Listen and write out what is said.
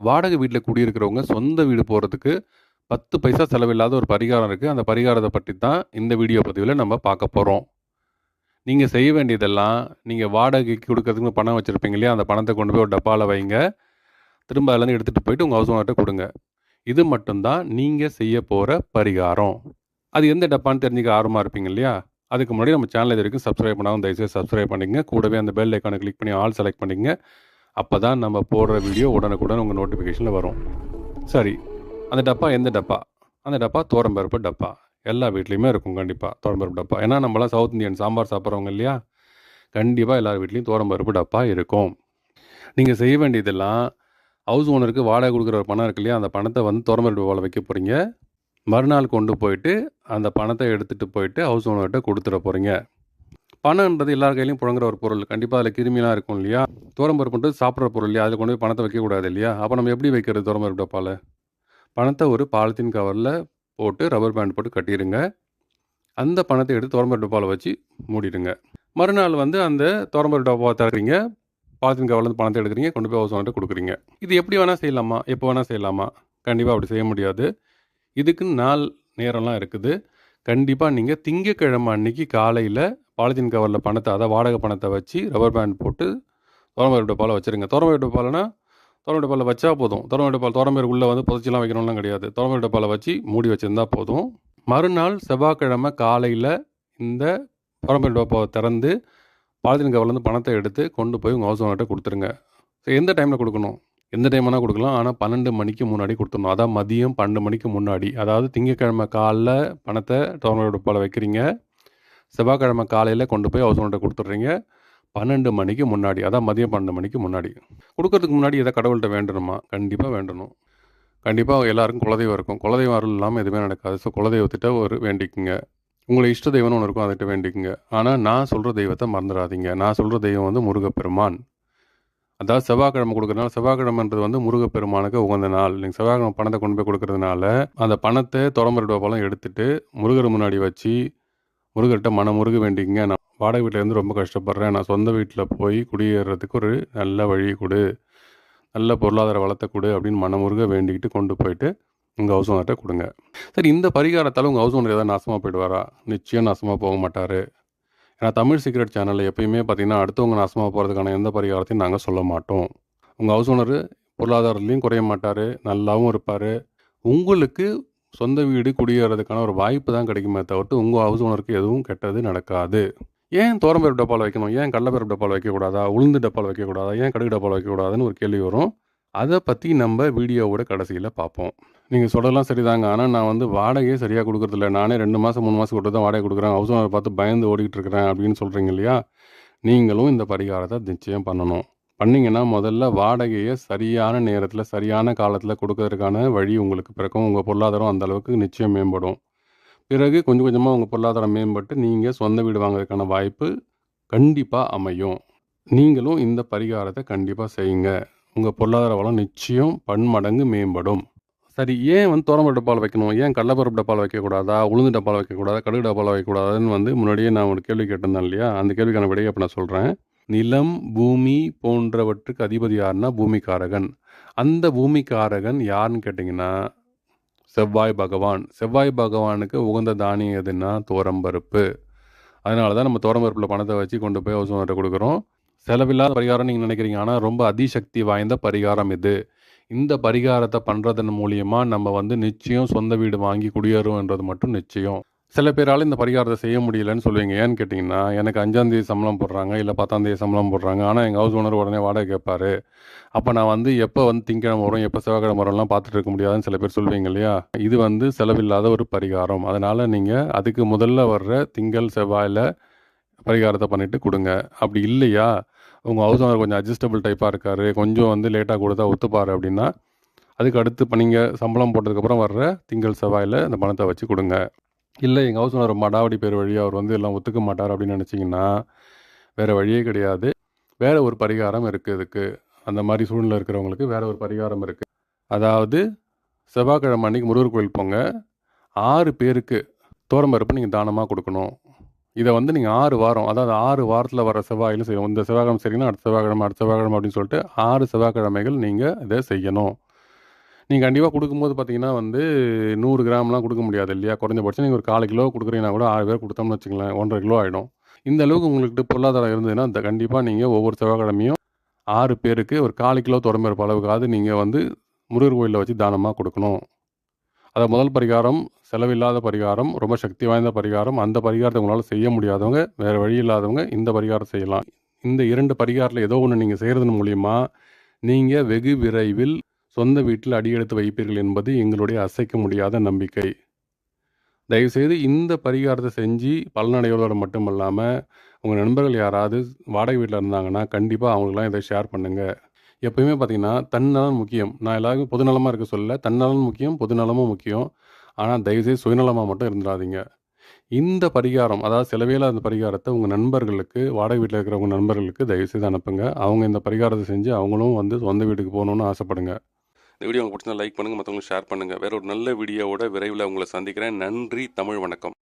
வாடகை வீட்டில் குடியிருக்கிறவங்க சொந்த வீடு போகிறதுக்கு பத்து பைசா செலவில்லாத ஒரு பரிகாரம் இருக்குது அந்த பரிகாரத்தை பற்றி தான் இந்த வீடியோ பதிவில் நம்ம பார்க்க போகிறோம் நீங்கள் செய்ய வேண்டியதெல்லாம் நீங்கள் வாடகைக்கு கொடுக்கறதுக்கு பணம் வச்சுருப்பீங்க இல்லையா? அந்த பணத்தை கொண்டு போய் ஒரு டப்பாவில் வைங்க. திரும்ப அதுலேருந்து எடுத்துகிட்டு போயிட்டு உங்கள் ஹவுஸ் ஓனர்கிட்ட கொடுங்க. இது மட்டும்தான் நீங்கள் செய்ய போகிற பரிகாரம். அது எந்த டப்பான்னு தெரிஞ்சுக்க ஆர்வமாக இருப்பீங்க இல்லையா? அதுக்கு முன்னாடி நம்ம சேனல் இது வரைக்கும் சப்ஸ்கிரைப் பண்ணாமல் தயவுசெய்து சப்ஸ்கிரைப் பண்ணிங்க கூடவே அந்த பெல் ஐக்கானை கிளிக் பண்ணி ஆல் செலக்ட் பண்ணிங்க அப்போ தான் நம்ம போடுற வீடியோ உடனுக்குடன் உங்கள் நோட்டிஃபிகேஷனில் வரும். சரி அந்த டப்பா எந்த டப்பா? அந்த டப்பா தோரம்பருப்பு டப்பா. எல்லா வீட்லேயுமே இருக்கும் கண்டிப்பாக தோரம்பருப்பு டப்பா. ஏன்னா நம்மளாம் சவுத் இந்தியன் சாம்பார் சாப்பிட்றவங்க இல்லையா? கண்டிப்பாக எல்லார் வீட்லேயும் தோரம்பருப்பு டப்பா இருக்கும். நீங்கள் செய்ய வேண்டியதெல்லாம் ஹவுஸ் ஓனருக்கு வாடகை கொடுக்குற ஒரு பணம் இருக்கு இல்லையா? அந்த பணத்தை வந்து தோரம்பருப்பு டப்பாவில் வைக்க போகிறீங்க மறுநாள் கொண்டு போயிட்டு அந்த பணத்தை எடுத்துகிட்டு போயிட்டு ஹவுஸ் ஓனர்கிட்ட கொடுத்துட போகிறீங்க பணம்ன்றது எல்லார் கையிலையும் புழங்குற ஒரு பொருள். கண்டிப்பாக அதில் கிருமிலாம் இருக்கும் இல்லையா? தோரம்பருப்புன்றது சாப்பிட்ற பொருள் இல்லையா? அதில் கொண்டு போய் பணத்தை வைக்கக்கூடாது இல்லையா? அப்போ நம்ம எப்படி வைக்கிறது தோரம்பருப்பு டப்பாவில் பணத்தை ஒரு பாலித்தீன் கவரில் போட்டு ரப்பர் பேண்ட் போட்டு கட்டிடுங்க அந்த பணத்தை எடுத்து தோரம்பருப்பு டப்பாவில் வச்சு மூடிடுங்க. மறுநாள் வந்து அந்த தோரம்பருப்பு டப்பாவை திறக்கிறீங்க. பாலித்தீன் கவர்லேருந்து பணத்தை எடுக்கிறீங்க. கொண்டு போய் ஹவுஸ் ஓனர்கிட்ட கொடுக்குறீங்க. இது எப்படி வேணால் செய்யலாமா? எப்போ வேணால் செய்யலாமா? கண்டிப்பாக அப்படி செய்ய முடியாது. இதுக்கு நாள் நேரம்லாம் இருக்குது. கண்டிப்பாக நீங்கள் திங்கக்கிழமை அன்னைக்கு காலையில் பாலித்தீன் கவரில் பணத்தை அதாவது வாடகை பணத்தை வச்சு ரப்பர் பேண்ட் போட்டு தோரம்பருப்பு டப்பாவில் வச்சுருங்க. தோரம்பருப்பு டப்பாலனா தோரம்பருப்பு டப்பாவில் வச்சா போதும். தோரம்பருப்பு டப்பால் தோரம்பேர் உள்ளே வந்து புதைச்சிலாம் வைக்கணும்லாம் கிடையாது. தோரம்பருப்பு டப்பாவில் வச்சு மூடி வச்சுருந்தா போதும். மறுநாள் செவ்வாய்க்கிழமை காலையில் இந்த தோரம்பருப்பு டப்பாவை திறந்து பாலித்தீன் கவர்லேருந்து பணத்தை எடுத்து கொண்டு போய் உங்கள் ஹவுஸ் ஓனர்கிட்ட கொடுத்துருங்க. ஸோ எந்த டைமில் கொடுக்கணும்? எந்த டைம் வேணால் கொடுக்கலாம். ஆனால் பன்னெண்டு மணிக்கு முன்னாடி கொடுத்துடணும். அதான் மதியம் பன்னெண்டு மணிக்கு முன்னாடி. அதாவது திங்கக்கிழமை காலைல பணத்தை டோர்னோட போல் வைக்கிறீங்க. செவ்வாய்க்கிழமை காலையில் கொண்டு போய் ஹவுஸ் ஓனர்கிட்ட கொடுத்துட்றீங்க. பன்னெண்டு மணிக்கு முன்னாடி அதான் மதியம் பன்னெண்டு மணிக்கு முன்னாடி. கொடுக்கறதுக்கு முன்னாடி எதை கடவுள்கிட்ட வேண்டணுமா? கண்டிப்பாக வேண்டணும். கண்டிப்பாக எல்லாருக்கும் குலதெய்வம் இருக்கும். குலதெய்வம் அருள் இல்லாமல் எதுவுமே நடக்காது. ஸோ குலதெய்வத்திட்ட ஒரு வேண்டிக்குங்க. உங்களை இஷ்ட தெய்வம்னு ஒன்று இருக்கும் அதுகிட்ட வேண்டிக்குங்க. ஆனால் நான் சொல்கிற தெய்வத்தை மறந்துடாதீங்க. நான் சொல்கிற தெய்வம் வந்து முருகப்பெருமான். அதாவது செவ்வாய்க்கிழமை கொடுக்குறதுனால செவ்வாய்க்கிழமைன்றது வந்து முருகப்பெருமானுக்கு உகந்த நாள். நீங்கள் செவ்வாய்க்கிழமை பணத்தை கொண்டு போய் கொடுக்கறதுனால அந்த பணத்தை தொடம்பருட பழம் எடுத்துட்டு முருகர் முன்னாடி வச்சு முருகர்கிட்ட மனம் முருக வேண்டிங்க நான் வாடகை வீட்டில் இருந்து ரொம்ப கஷ்டப்படுறேன். நான் சொந்த வீட்டில் போய் குடியேறதுக்கு ஒரு நல்ல வழி கொடு. நல்ல பொருளாதார வளத்தை கொடு அப்படின்னு மனமுருக வேண்டிக்கிட்டு கொண்டு போயிட்டு உங்கள் ஹவுஸ் ஓனர்கிட்ட கொடுங்க. சரி இந்த பரிகாரத்தால் உங்கள் ஹவுஸ் ஓனர் ஏதாவது நாசமாக போயிடுவாரா? நிச்சயம் நாசமாக போக மாட்டார். ஏன்னா தமிழ் சீக்ரெட் சேனலில் எப்பயுமே பார்த்தீங்கன்னா அடுத்தவங்க நாசமாக போகிறதுக்கான எந்த பரிகாரத்தையும் நாங்கள் சொல்ல மாட்டோம். உங்கள் ஹவுஸ் ஓனர் பொருளாதாரத்துலேயும் குறைய மாட்டார். நல்லாவும் இருப்பார். உங்களுக்கு சொந்த வீடு குடியேறதுக்கான ஒரு வாய்ப்பு தான் கிடைக்குமே தவிர்த்து உங்கள் ஹவுஸ் ஓனருக்கு எதுவும் கெட்டது நடக்காது. ஏன் தோரம்பேர் டப்பால் வைக்கணும்? ஏன் கடலப்பேர் டப்பால் வைக்கக்கூடாதா? உளுந்து டப்பால் வைக்கக்கூடாதா? ஏன் கடுகு டப்பால் வைக்கக்கூடாதுன்னு ஒரு கேள்வி வரும். அதை பற்றி நம்ம வீடியோவோட கடைசியில் பார்ப்போம். நீங்கள் சொல்லலாம் சரிதாங்க. ஆனால் நான் வந்து வாடகையே சரியாக கொடுக்குறதில்ல. நானே ரெண்டு மாதம் மூணு மாதம் கொடுத்து தான் வாடகை கொடுக்குறேன். ஹவுஸ் ஓனரை பார்த்து பயந்து ஓடிக்கிட்டு இருக்கிறேன் அப்படின்னு சொல்கிறீங்க இல்லையா? நீங்களும் இந்த பரிகாரத்தை நிச்சயம் பண்ணணும். பண்ணிங்கன்னா முதல்ல வாடகையை சரியான நேரத்தில் சரியான காலத்தில் கொடுக்கறதுக்கான வழி உங்களுக்கு பிறக்கும். உங்கள் பொருளாதாரம் அந்த அளவுக்கு நிச்சயம் மேம்படும். பிறகு கொஞ்சம் கொஞ்சமாக உங்கள் பொருளாதாரம் மேம்பட்டு நீங்கள் சொந்த வீடு வாங்குறதுக்கான வாய்ப்பு கண்டிப்பாக அமையும். நீங்களும் இந்த பரிகாரத்தை கண்டிப்பாக செய்யுங்க. உங்கள் பொருளாதார வளம் நிச்சயம் பன்மடங்கு மேம்படும். சரி ஏன் வந்து தோரம்பருப்பு டப்பால் வைக்கணும்? ஏன் கடலப்பருப்பு டப்பால் வைக்கக்கூடாதா உளுந்து டப்பால் வைக்கக்கூடாதா கடுகு டப்பால் வைக்கக்கூடாதுன்னு வந்து முன்னாடியே நான் ஒரு கேள்வி கேட்டிருந்தேன் இல்லையா? அந்த கேள்விக்கான விடையை அப்போ நான் சொல்கிறேன் நிலம் பூமி போன்றவற்றுக்கு அதிபதி யாருன்னா பூமிக்காரகன். அந்த பூமிக்காரகன் யாருன்னு கேட்டிங்கன்னா செவ்வாய் பகவான். செவ்வாய் பகவானுக்கு உகந்த தானியம் எதுன்னா தோரம்பருப்பு அதனால தான் நம்ம தோரம்பருப்பில் பணத்தை வச்சு கொண்டு போய் ஹவுஸ் கொடுக்குறோம். செலவில்லாத பரிகாரம் நீங்கள் நினைக்கிறீங்க. ஆனால் ரொம்ப அதிசக்தி வாய்ந்த பரிகாரம் இது. இந்த பரிகாரத்தை பண்ணுறதன் மூலியமாக நம்ம வந்து நிச்சயம் சொந்த வீடு வாங்கி குடியேறும்ன்றது மட்டும் நிச்சயம். சில பேரால் இந்த பரிகாரத்தை செய்ய முடியலன்னு சொல்லுவீங்க. ஏன்னு கேட்டிங்கன்னா எனக்கு அஞ்சாந்தேதி சம்பளம் போடுறாங்க இல்லை பத்தாந்தேதி சம்பளம் போடுறாங்க. ஆனால் எங்கள் ஹவுஸ் ஓனர் உடனே வாடகை கேட்பாரு அப்போ நான் வந்து எப்போ வந்து திங்கிழமை வரும் எப்போ செவ்வாய்க்கிழமை வரும்லாம் பார்த்துட்டு இருக்க முடியாதுன்னு சில பேர் சொல்லுவீங்க இல்லையா? இது வந்து செலவில்லாத ஒரு பரிகாரம். அதனால் நீங்கள் அதுக்கு முதல்ல வர்ற திங்கள் செவ்வாயில் பரிகாரத்தை பண்ணிவிட்டு கொடுங்க. அப்படி இல்லையா? உங்கள் ஹவுஸ் ஓனர் கொஞ்சம் அட்ஜஸ்டபிள் டைப்பாக இருக்கார். கொஞ்சம் வந்து லேட்டாக கொடுத்தா ஒத்துப்பார் அப்படின்னா அதுக்கு அடுத்து இப்போ நீங்கள் சம்பளம் போட்டதுக்கப்புறம் வர்ற திங்கள் செவ்வாயில் அந்த பணத்தை வச்சு கொடுங்க. இல்லை எங்கள் ஹவுஸ் ஓனர் மடாவடி பேர் வழி அவர் வந்து எல்லாம் ஒத்துக்க மாட்டார் அப்படின்னு நினச்சிங்கன்னா வேறு வழியே கிடையாது. வேறு ஒரு பரிகாரம் இருக்குது இதுக்கு. அந்த மாதிரி சூழ்நிலை இருக்கிறவங்களுக்கு வேறு ஒரு பரிகாரம் இருக்குது அதாவது செவ்வாய்க்கிழமை அன்னைக்கு முருகர் கோயில் போங்க. ஆறு பேருக்கு தோரம்பருப்பு நீங்கள் தானமாக கொடுக்கணும். இதை வந்து நீங்கள் ஆறு வாரம் அதாவது ஆறு வாரத்தில் வர செவ்வாயிலும் செய்யணும். இந்த செவ்வாய்க்கிழமை சரிங்கன்னா அடுத்த செவ்வாய்க்கிழமை அடுத்த செவ்வாய்க்கிழமை அப்படின்னு சொல்லிட்டு ஆறு செவ்வாய்க்கிழமைகள் நீங்கள் இதை செய்யணும். நீங்கள் கண்டிப்பாக கொடுக்கும்போது பார்த்தீங்கன்னா வந்து நூறு கிராம்லாம் கொடுக்க முடியாது இல்லையா? குறைஞ்சபட்சம் நீங்கள் ஒரு 1/4 கிலோ கொடுக்குறீங்கன்னா கூட ஆறு பேர் கொடுத்தோம்னு வச்சுக்கலாம் ஒன்றரை கிலோ ஆயிடும். இந்த அளவுக்கு உங்கள்கிட்ட பொருளாதாரம் இருந்ததுன்னா, கண்டிப்பாக நீங்கள் ஒவ்வொரு செவ்வாய்க்கிழமையும் ஆறு பேருக்கு ஒரு 1/4 கிலோ துவரம்பருப்பு அளவுக்காவது நீங்கள் வந்து முருகர் கோயிலில் வச்சு தானமாக கொடுக்கணும் அதை முதல் பரிகாரம் செலவில்லாத பரிகாரம், ரொம்ப சக்தி வாய்ந்த பரிகாரம். அந்த பரிகாரத்தை உங்களால் செய்ய முடியாதவங்க, வேறு வழி இல்லாதவங்க இந்த பரிகாரம் செய்யலாம். இந்த இரண்டு பரிகாரத்தில் ஏதோ ஒன்று நீங்கள் செய்கிறதன் மூலிமா நீங்கள் வெகு விரைவில் சொந்த வீட்டில் அடியெடுத்து வைப்பீர்கள் என்பது எங்களுடைய அசைக்க முடியாத நம்பிக்கை. தயவுசெய்து இந்த பரிகாரத்தை செஞ்சு பலனடைவதோடு மட்டுமல்லாமல் உங்கள் நண்பர்கள் யாராவது வாடகை வீட்டில் இருந்தாங்கன்னா, கண்டிப்பாக அவங்களுக்கெல்லாம் இதை ஷேர் பண்ணுங்கள் எப்பயுமே பார்த்தீங்கன்னா, தன்னலம் முக்கியம். நான் எல்லாருக்கும் பொதுநலமாக இருக்க சொல்ல தன்னலம் முக்கியம், பொதுநலமும் முக்கியம். ஆனால் தயவுசெய்து சுயநலமாக மட்டும் இருந்துடாதீங்க இந்த பரிகாரம், அதாவது செலவேல அந்த பரிகாரத்தை உங்கள் நண்பர்களுக்கு, வாடகை வீட்டில் இருக்கிற உங்கள் நண்பர்களுக்கு தயவுசெய்து அனுப்புங்க. அவங்க இந்த பரிகாரத்தை செஞ்சு அவங்களும் வந்து சொந்த வீட்டுக்கு போகணுன்னு ஆசைப்படுங்க. இந்த வீடியோ உங்களுக்கு பிடிச்சா லைக் பண்ணுங்கள் மற்றவங்களுக்கு ஷேர் பண்ணுங்கள் வேற ஒரு நல்ல வீடியோவோட விரைவில் உங்களை சந்திக்கிறேன். நன்றி! தமிழ் வணக்கம்.